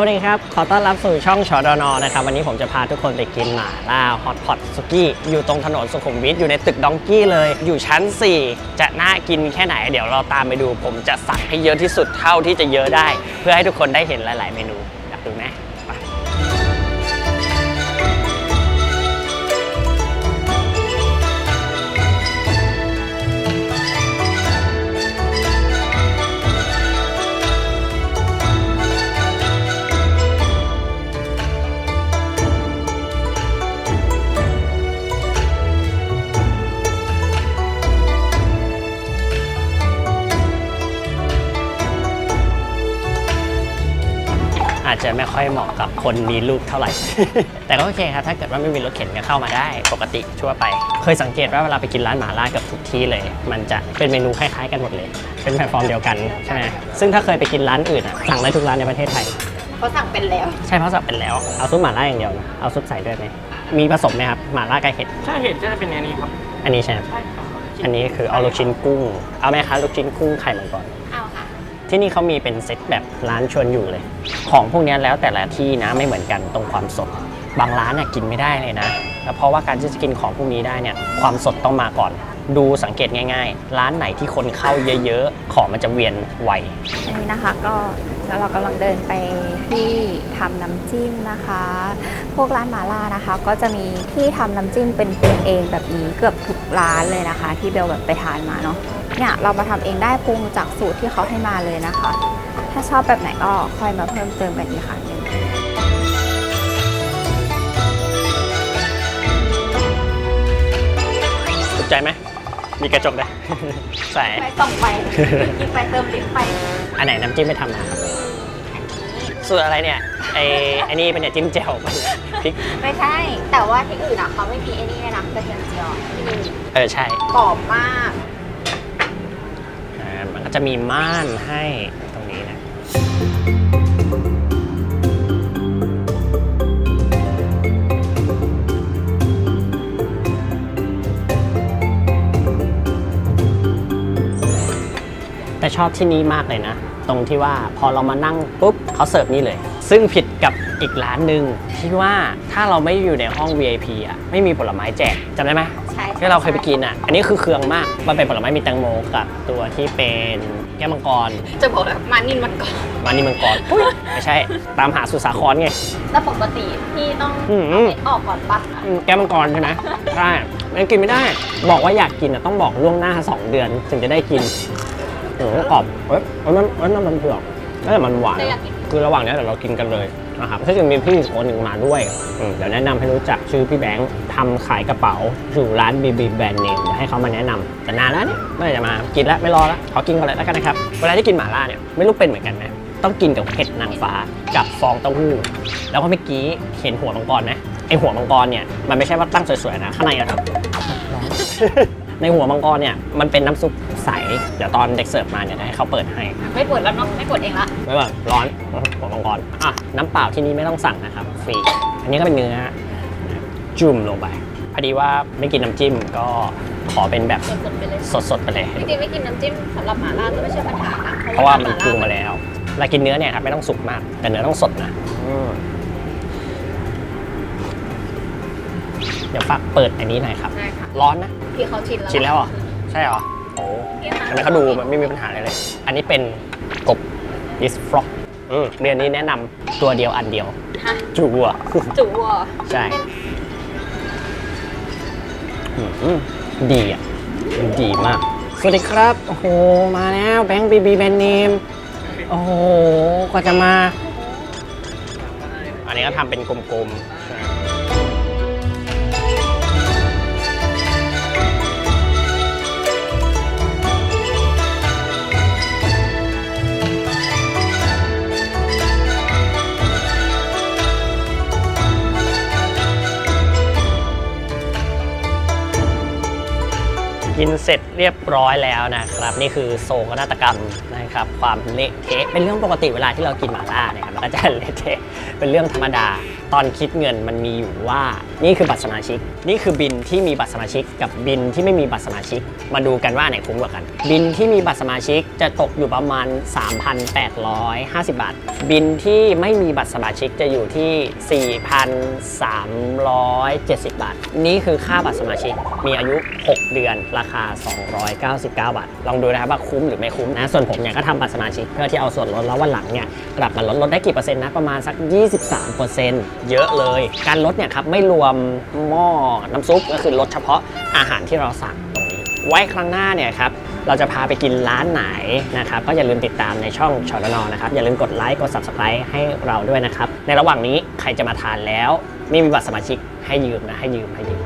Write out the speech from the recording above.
วัสดีครับ ขอต้อนรับสู่ช่องชอดอนอนะครับ วันนี้ผมจะพาทุกคนไปกินหม่าล่าฮอตพอตสุกี้ อยู่ตรงถนนสุขุมวิทอยู่ในตึกดองกี้เลย อยู่ชั้น 4 จะน่ากินแค่ไหน เดี๋ยวเราตามไปดู ผมจะสั่งให้เยอะที่สุดเท่าที่จะเยอะได้ เพื่อให้ทุกคนได้เห็นหลาย ๆ เมนู อาจจะไม่ค่อยเหมาะกับคนมีลูกเท่าไหร่ แต่ก็โอเคครับถ้าเกิดว่าไม่มีรถเข็นก็เข้ามาได้ ปกติทั่วไป เคยสังเกตว่าเวลาไปกินร้านหมาล่าเกับทุกที่เลย มันจะเป็นเมนูคล้ายๆกันหมดเลย เป็นแพลตฟอร์มเดียวกันใช่ไหมซึ่งถ้าเคยไปกินร้านอื่นอะสั่งได้ทุกร้านในประเทศไทย เขาสั่งเป็นแล้ว ใช่เพราะสั่งเป็นแล้ว เอาซุปหม่าล่าอย่างเดียวนะเอาซุปใส่ด้วยไหมมีผสมไหมครับหม่าล่ากับเห็ดถ้าเห็นจะเป็นอันนี้ครับอันนี้ใช่ไหมใช่ครับอันนี้คือเอาลูกชิ้นกุ้ง เอาไหมคะลูกชิ้นกุ้งไข่มังกร เอาค่ะ ที่นี่เขามีเป็นเซตแบบร้านชวนอยู่เลย ของพวกนี้แล้วแต่ละที่นะไม่เหมือนกันตรงความสด บางร้านน่ะกินไม่ได้เลยนะ แล้วเพราะว่าการที่จะกินของพวกนี้ได้เนี่ยความสดต้องมาก่อน ดูสังเกตง่ายๆ ร้านไหนที่คนเข้าเยอะๆ ของมันจะเวียนไว อันนี้นะคะก็แล้วเรากำลังเดินไปที่ทำน้ำจิ้มนะคะ พวกร้านหมาล่านะคะ ก็จะมีที่ทำน้ำจิ้มเป็นตัวเองแบบนี้เกือบทุกร้านเลยนะคะ ที่เบลแบบไปทานมาเนาะเนี่ยเรามาทำเองได้ปรุงจากสูตรที่เขาให้มาเลยนะคะ ถ้าชอบแบบไหนก็ค่อยมาเพิ่มเติมกันอีกครั้งหนึ่งถูกใจไหม มีกระจกด้วยใส่ไปส่องไปกินไปเติมลิฟต์ไป อันไหนน้ำจิ้มไม่ทำมาครับสูตรอะไรเนี่ยไอไอนี่เป็นเนี่ยจิ้มแจ่วมันยพริกไม่ใช่ แต่ว่าที่อื่นอะเขาไม่มีไอ้นี่เลยนะกระเทียมเจียวที่นี่เออใช่กรอบมาก อ่ามันก็จะมีม่านให้ ตรงนี้นะแต่ชอบที่นี่มากเลยนะ ตรงที่ว่าพอเรามานั่งปุ๊บเขาเสิร์ฟนี่เลย ซึ่งผิดกับอีกร้านหนึ่งที่ว่าถ้าเราไม่อยู่ในห้อง VIP อะไม่มีผลไม้แจกจำได้ไหมใช่ที่เราเคยไปกินอะ อันนี้คือเครื่องมากมันเป็นผลไม้มีแตงโมกับตัวที่เป็นแก้วมังกร จะบอกแบบมานินมันกรอบมานี่มังกรอุ๊ยไม่ใช่ ตามหาสุสาครไง แล้วปกติพี่ต้องอืม เอาเม็ดออกก่อนปะอืมแก้วมังกรใช่ไหมใช่ไม่กินไม่ได้ บอกว่าอยากกินอะต้องบอกล่วงหน้า 2 เดือนถึงจะได้กิน โอ้โหกรอบเอ้ยเอ้ยมันเอ้ยน้ำมันเผือกแล้วแต่มันหวาน แต่อยากกิน คือระหว่างนี้เดี๋ยวเรากินกันเลยนะครับถ้าจะมีพี่อีกคนหนึ่งมาด้วยอืมเดี๋ยวแนะนำให้รู้จักชื่อพี่แบงค์ทำขายกระเป๋าอยู่ร้าน BB Brand Name เดี๋ยวให้เขามาแนะนำแต่นานแล้วเนี่ยไม่อยากจะมากินแล้วไม่รอแล้วขอกินก่อนเลยแล้วกันนะครับเวลาที่กินหม่าล่าเนี่ยไม่รู้เป็นเหมือนกันไหมต้องกินกับเห็ดนางฟ้ากับฟองเต้าหู้แล้วก็เมื่อกี้เห็นหัวมังกรไหมไอหัวมังกรเนี่ยมันไม่ใช่ว่าตั้งสวยๆนะข้างในอะครับร้อน ในหัวมังกรเนี่ยมันเป็นน้ำซุปใส เดี๋ยวตอนเด็กเสิร์ฟมาเนี่ยเดี๋ยวให้เขาเปิดให้ ไม่ปวดแล้วเนาะไม่ปวดเองละไม่ว่าร้อนหัวมังกรอะน้ำเปล่าที่นี่ไม่ต้องสั่งนะครับฟรีอันนี้ก็เป็นเนื้อจุ่มลงไปพอดีว่าไม่กินน้ำจิ้มก็ขอเป็นแบบสดๆไปเลยสดๆไปเลยจริงๆไม่กินน้ำจิ้มสำหรับหม่าล่าก็ไม่ใช่ปัญหานะเพราะว่ามันปรุงมาแล้วเวลากินเนื้อเนี่ยครับไม่ต้องสุกมากแต่เนื้อต้องสดนะอืม เดี๋ยวฝากเปิดอันนี้หน่อยครับใช่ค่ะ ร้อนนะ พี่เขาชินแล้วชินแล้วเหรอ ใช่เหรอ โอ้นี่ค่ะทำไมเขาดูมันไม่มีปัญหาอะไรเลย อันนี้เป็นกบดิสฟล็อกอืมเรียนนี้แนะนำตัวเดียวอันเดียว ฮะจูวัวจูวัวใช่อืมดีอะ ดีมาก สวัสดีครับ โอ้โห มาแล้วแบงค์บีบีแบนเนม โอ้โห กว่าจะมา อันนี้ก็ทำเป็นกลมๆ กินเสร็จเรียบร้อยแล้วนะครับ นี่คือโศกนาฏกรรมนะครับ ความเละเทะเป็นเรื่องปกติเวลาที่เรากินหมาล่าเนะครับมันก็จะเละเทะเป็นเรื่องธรรมดา ตอนคิดเงินมันมีอยู่ว่า นี่คือบัตรสมาชิก นี่คือบินที่มีบัตรสมาชิก กับบินที่ไม่มีบัตรสมาชิก มาดูกันว่าไหนคุ้มกว่ากัน บินที่มีบัตรสมาชิกจะตกอยู่ประมาณ 3,850 บาท บินที่ไม่มีบัตรสมาชิกจะอยู่ที่ 4,370 บาท นี่คือค่าบัตรสมาชิกมีอายุ 6 เดือนราคา299 บาท ลองดูนะครับว่าคุ้มหรือไม่คุ้มนะ ส่วนผมเนี่ยก็ทำบัตรสมาชิกเพื่อที่เอาส่วนลดแล้ววันหลังเนี่ยกลับมาลดลดได้กี่เปอร์เซ็นต์นะประมาณสัก 23 เยอะเลย การลดเนี่ยครับไม่รวมหม้อน้ำซุปก็คือลดเฉพาะอาหารที่เราสั่งตรงนี้ ไว้ครั้งหน้าเนี่ยครับเราจะพาไปกินร้านไหนนะครับก็อย่าลืมติดตามในช่องชอนอนะครับอย่าลืมกดไลค์กด subscribe ให้เราด้วยนะครับในระหว่างนี้ใครจะมาทานแล้วไม่มีบัตรสมาชิกให้ยืมนะให้ยืมให้ยืม